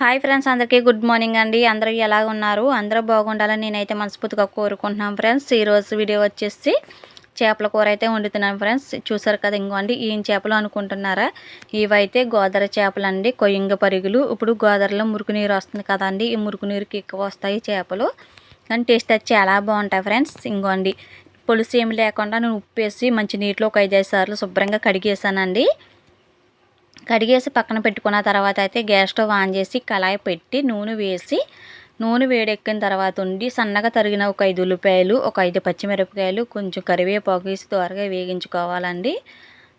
Hi friends అందరికీ good morning అండి. అందరూ ఎలా ఉన్నారు? అందరూ బాగుండాలని నేనైతే మనస్ఫూర్తిగా కోరుకుంటున్నాను ఫ్రెండ్స్. ఈరోజు వీడియో వచ్చేసి చేపల కూర అయితే వండుతున్నాను ఫ్రెండ్స్. చూసారు కదా ఇంకోండి ఏం చేపలు అనుకుంటున్నారా? ఇవైతే గోదావరి చేపలు అండి కొయ్యంగ పరుగులు. ఇప్పుడు గోదావరిలో మురుకు నీరు వస్తుంది కదండి ఈ మురుకు నీరుకి ఎక్కువ వస్తాయి చేపలు. కానీ టేస్ట్ అయితే చాలా బాగుంటాయి ఫ్రెండ్స్. ఇంకోండి పులుసు ఏమి లేకుండా నేను ఉప్పు వేసి మంచి నీటిలో ఒక ఐదు సార్లు శుభ్రంగా కడిగేసానండి కడిగేసి పక్కన పెట్టుకున్న తర్వాత అయితే గ్యాస్ స్టవ్ ఆన్ చేసి కళాయి పెట్టి నూనె వేసి నూనె వేడెక్కిన తర్వాత ఉండి సన్నగా తరిగిన ఒక ఐదు ఉల్లిపాయలు ఒక ఐదు పచ్చిమిరపకాయలు కొంచెం కరివేపాకు వేసి త్వరగా వేగించుకోవాలండి.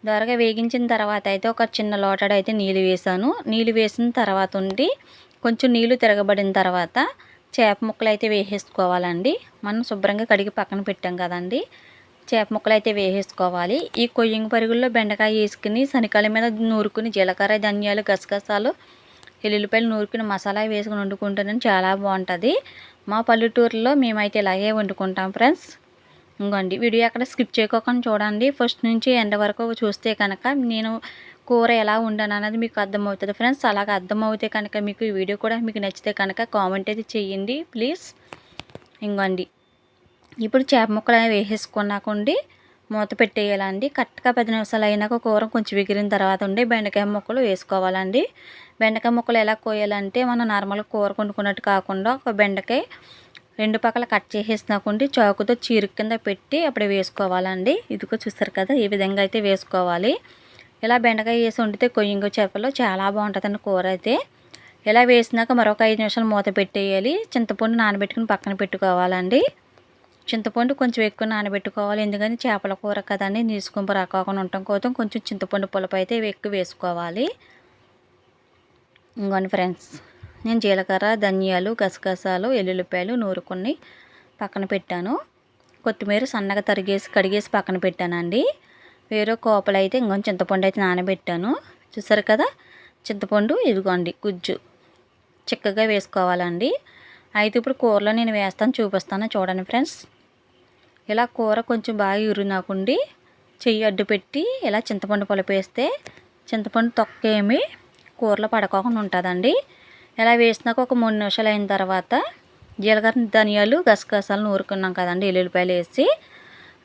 త్వరగా వేగించిన తర్వాత అయితే ఒక చిన్న లోటడ అయితే నీళ్ళు వేసాను. నీళ్ళు వేసిన తర్వాత ఉండి కొంచెం నీళ్ళు తిరగబడిన తర్వాత చేప ముక్కలు అయితే వేసేసుకోవాలండి. మనం శుభ్రంగా కడిగి పక్కన పెట్టాం కదండి. చేప ముక్కలు అయితే వేసేసుకోవాలి. ఈ కొయ్యంగి పరుగుల్లో బెండకాయ వేసుకుని శనికాల మీద నూరుకుని జీలకర్ర ధనియాలు గసగసాలు ఎల్లుల్లిపాయలు నూరుకుని మసాలా వేసుకుని వండుకుంటానని చాలా బాగుంటుంది. మా పల్లెటూరులో మేమైతే ఇలాగే వండుకుంటాం ఫ్రెండ్స్. ఇంకోండి వీడియో అక్కడ స్కిప్ చేయకోకుండా చూడండి. ఫస్ట్ నుంచి ఎండ వరకు చూస్తే కనుక నేను కూర ఎలా ఉండను అనేది మీకు అర్థమవుతుంది ఫ్రెండ్స్. అలాగ అర్థమవుతే కనుక మీకు ఈ వీడియో కూడా మీకు నచ్చితే కనుక కామెంట్ అయితే చేయండి ప్లీజ్. ఇంకోండి ఇప్పుడు చేప ముక్కలు అనేవి వేసేసుకున్నాకండి మూత పెట్టేయాలండి. కరెక్ట్గా పది నిమిషాలు అయినాక కూర కొంచెం విగిరిన తర్వాత ఉండి బెండకాయ ముక్కలు వేసుకోవాలండి. బెండకాయ ముక్కలు ఎలా కోయాలంటే మనం నార్మల్గా కూర కొనుక్కున్నట్టు కాకుండా ఒక బెండకాయ రెండు పక్కల కట్ చేసేసినాకుండి చాకుతో చీరు కింద పెట్టి అప్పుడు వేసుకోవాలండి. ఇదిగో చూస్తారు కదా ఈ విధంగా అయితే వేసుకోవాలి. ఇలా బెండకాయ వేసి వండితే కొయ్యింగ చేపలు చాలా బాగుంటుందండి కూర అయితే. ఇలా వేసినాక మరొక ఐదు నిమిషాలు మూత పెట్టేయాలి. చింతపండు నానబెట్టుకుని పక్కన పెట్టుకోవాలండి. చింతపండు కొంచెం ఎక్కువ నానబెట్టుకోవాలి. ఎందుకంటే చేపల కూర కదండి నీసుకుంపు రాకుండా ఉండటం కోసం కొంచెం చింతపండు పులుపు అయితే ఎక్కువ వేసుకోవాలి. ఇంకోండి ఫ్రెండ్స్ నేను జీలకర్ర ధనియాలు గసగసాలు ఎల్లుల్లిపాయలు నూరుకొని పక్కన పెట్టాను. కొత్తిమీర సన్నగా తరిగేసి కడిగేసి పక్కన పెట్టానండి. వేరే కోపలు అయితే ఇంకొంచెం చింతపండు అయితే నానబెట్టాను. చూసారు కదా చింతపండు ఇదిగోండి గుజ్జు. చిక్కగా వేసుకోవాలండి. అయితే ఇప్పుడు కూరలో నేను వేస్తాను చూపిస్తాను. చూడండి ఫ్రెండ్స్. ఇలా కూర కొంచెం బాగా ఇరునాకుండి చెయ్యి అడ్డు పెట్టి ఇలా చింతపండు పులుపు వేస్తే చింతపండు తొక్క ఏమి కూరలో పడకోకుండా ఉంటుందండి. ఇలా వేసినాక ఒక మూడు నిమిషాలు అయిన తర్వాత జీలకర్ర ధనియాలు గసగసాలు నూరుకున్నాం కదండి. ఎల్లుల్లిపాయలు వేసి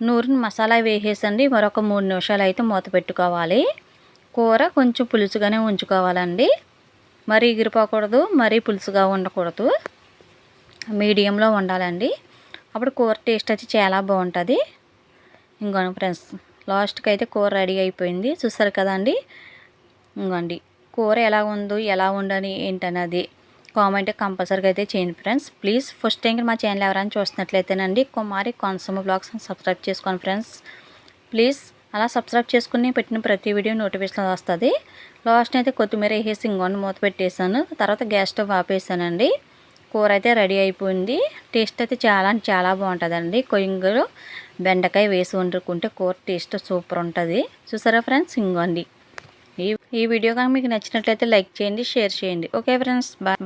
నూరిన మసాలా వేసేసండి. మరొక మూడు నిమిషాలు అయితే మూత పెట్టుకోవాలి. కూర కొంచెం పులుసుగానే ఉంచుకోవాలండి. మరీ ఎగిరిపోకూడదు మరీ పులుసుగా ఉండకూడదు. మీడియంలో ఉండాలండి. అప్పుడు కూర టేస్ట్ వచ్చి చాలా బాగుంటుంది. ఇంకోండి ఫ్రెండ్స్ లాస్ట్కి అయితే కూర రెడీ అయిపోయింది. చూసారు కదండి? ఇంకోండి కూర ఎలా ఉందో ఎలా ఉండని ఏంటన్నది కామెంట్ కంపల్సరీగా అయితే చేయండి ఫ్రెండ్స్. ప్లీజ్ ఫస్ట్ టైం మా ఛానల్ ఎవరైనా చూస్తున్నట్లయితేనండి కుమారి కాన్సూమ్ బ్లాగ్స్ సబ్స్క్రైబ్ చేసుకోండి ఫ్రెండ్స్. ప్లీజ్ అలా సబ్స్క్రైబ్ చేసుకుని పెట్టిన ప్రతి వీడియో నోటిఫికేషన్ వస్తుంది. లాస్ట్ అయితే కొత్తిమీర వేసేసి ఇంకొన్ని మూత పెట్టేసాను తర్వాత గ్యాస్ స్టవ్ ఆపేసానండి కూర అయితే రెడీ అయిపోయింది. టేస్ట్ అయితే చాలా చాలా బాగుంటుందండి. కొయ్యంగులో బెండకాయ వేసి వండుకుంటే కూర టేస్ట్ సూపర్ ఉంటుంది. చూసారా ఫ్రెండ్స్? ఇంగోండి. ఈ ఈ వీడియో కానీ మీకు నచ్చినట్లయితే లైక్ చేయండి షేర్ చేయండి. Okay friends bye.